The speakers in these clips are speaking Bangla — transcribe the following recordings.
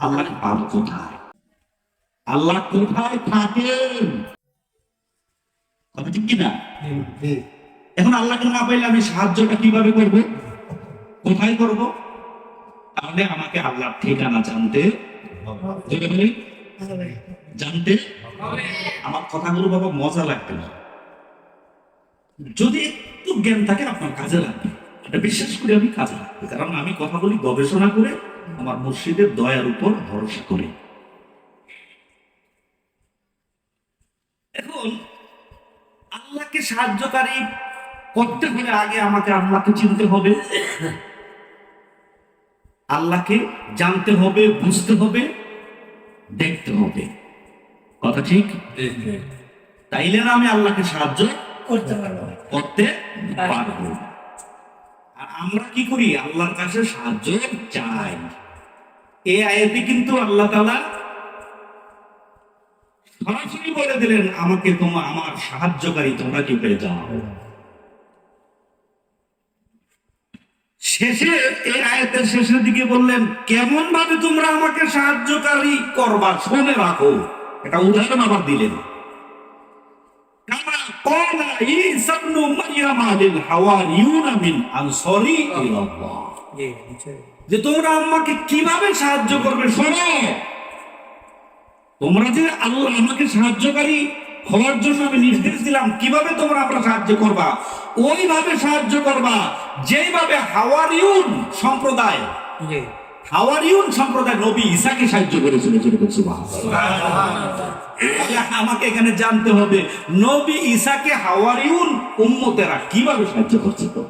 আল্লাহ পাবো কোথায়? আল্লাহ কোথায় থাকেন? কথা ঠিক কিনা? এখন আল্লাহকে না পাইলে আমি সাহায্যটা কীভাবে করব? কোথায় করব? তাহলে আমাকে আল্লাহর ঠিকানা জানতে জানতে আমার কথাগুলো বাবা মজা লাগবে না। যদি একটু জ্ঞান থাকে আপনার কাজে লাগবে। এটা বিশ্বাস করে আমি কাজে লাগবে। কারণ আমি কথাগুলি গবেষণা করে আমার মুর্শিদের দয়ার উপর ভরসা করি। এখন আল্লাহকে সাহায্যকারী করতে হলে আগে আমাকে আল্লাহকে চিনতে হবে। আল্লাহকে জানতে হবে বুঝতে হবে দেখতে হবে। কথা ঠিক? তাইলে না আমি আল্লাহকে সাহায্য করতে পারব। করতে পারব। আমরা কি করি? আল্লাহর কাছে সাহায্য চাই। এ আয়াতে কিন্তু আল্লাহ তালা সরাসরি বলে দিলেন, আমাকে তোমার আমার সাহায্যকারী তোমরা কি পেয়ে যাও? শেষে এই আয়াতের শেষের দিকে বললেন কেমন ভাবে তোমরা আমাকে সাহায্যকারী করবা শুনে রাখো। এটা উদাহরণ আবার দিলেন। কামা কম যে তোমরা আমাকে কীভাবে সাহায্য করবে শোনো। তোমরা যে আল্লাহ আমাকে সাহায্যকারী হওয়ার জন্য আমি নির্দেশ দিলাম কীভাবে তোমরা আমরা সাহায্য করবা? ওইভাবে সাহায্য করবা যেভাবে হাওয়ারিউন সম্প্রদায় হাওয়ারিউন সম্প্রদায় নবী ঈসাকে সাহায্য করেছিল আমাকে এখানে জানতে হবে, নবী হাওয়ারিউন উম্মতেরা কীভাবে সাহায্য করছে তো?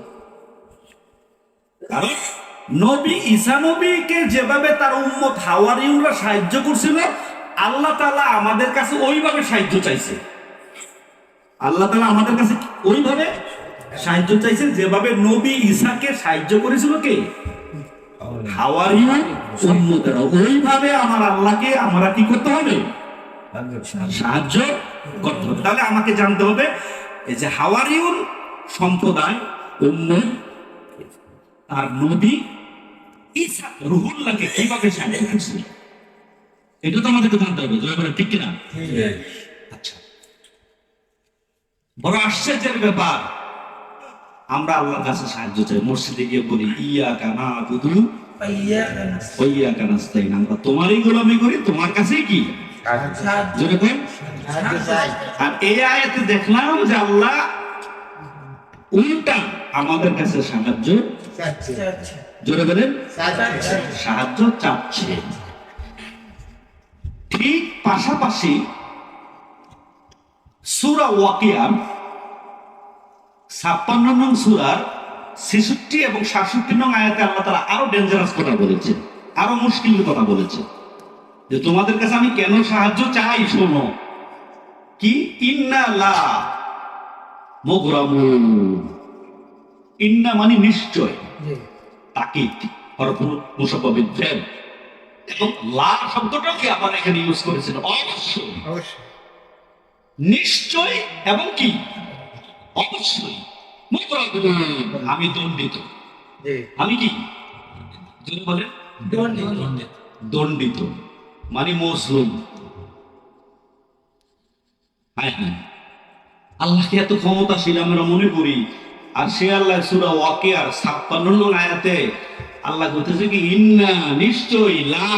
নবী নবীকে যেভাবে তার উম্মত হাওয়ারিউনরা সাহায্য করছিল, আল্লাহ তাআলা আমাদের কাছে ওইভাবে সাহায্য চাইছে। আল্লাহ তালা আমাদের কাছে ওইভাবে সাহায্য চাইছে, যেভাবে নবী ঈসাকে সাহায্য করেছিল কে? হাওয়ারিউন উম্মতেরা। ওইভাবে আমার আল্লাহকে আমরা কি করতে হবে? সাহায্য করতে হবে। তাহলে আমাকে জানতে হবে এই যে হাওয়ারিউন সম্প্রদায় উম্মত আর নবী ঈসা রুহুল্লাহকে কীভাবে সাহায্য করেছিল? এটা তো আমাদেরকে জানতে হবে বলে ঠিক কিনা? আচ্ছা। বড় আশ্চর্যের ব্যাপার আমরা আল্লাহর কাছে সাহায্য চাই। মসজিদে গিয়ে বলি ইয়া কানা বুধু ওইয়া কানাস্তাইন আমরা তোমারই গোলামি করি তোমার কাছেই কি? আর এই আয়াতে দেখলাম যে আল্লাহ উল্টা আমাদের কাছে সাহায্য জোরে বলেন। সাহায্য চাচ্ছে। ঠিক পাশাপাশি সুরা ওয়াকিয়াম ছাপ্পান্ন নং সুরার ছেষট্টি এবং সাতষট্টি নং আয়াতে আল্লাহ তারা আরও ডেঞ্জারাস কথা বলেছে আরও মুশকিল কথা বলেছে। যে তোমাদের কাছে আমি কেন সাহায্য চাই শোনো। কি? ইন্না লা মোগরামুন। ইন্না মানে নিশ্চয়। তাকিদ হরফুল মুসাফাবিদ ফেল এবং লা শব্দটাকে আবার এখানে ইউজ করেছেন। অবশ্যই। নিশ্চয় এবং কি? অবশ্যই। আমি দণ্ডিত। আমি কি? যদি বলেন দণ্ডিত। মানে মজলুম। আল্লাহ আল্লাহকে এত ক্ষমতাশীল আমরা মনে করি, আর সে আল্লাহ সুরা আর ছাপ্পান্ন আয়াতে আল্লাহ বলতেছে কি, ইন্না নিশ্চয়ই লা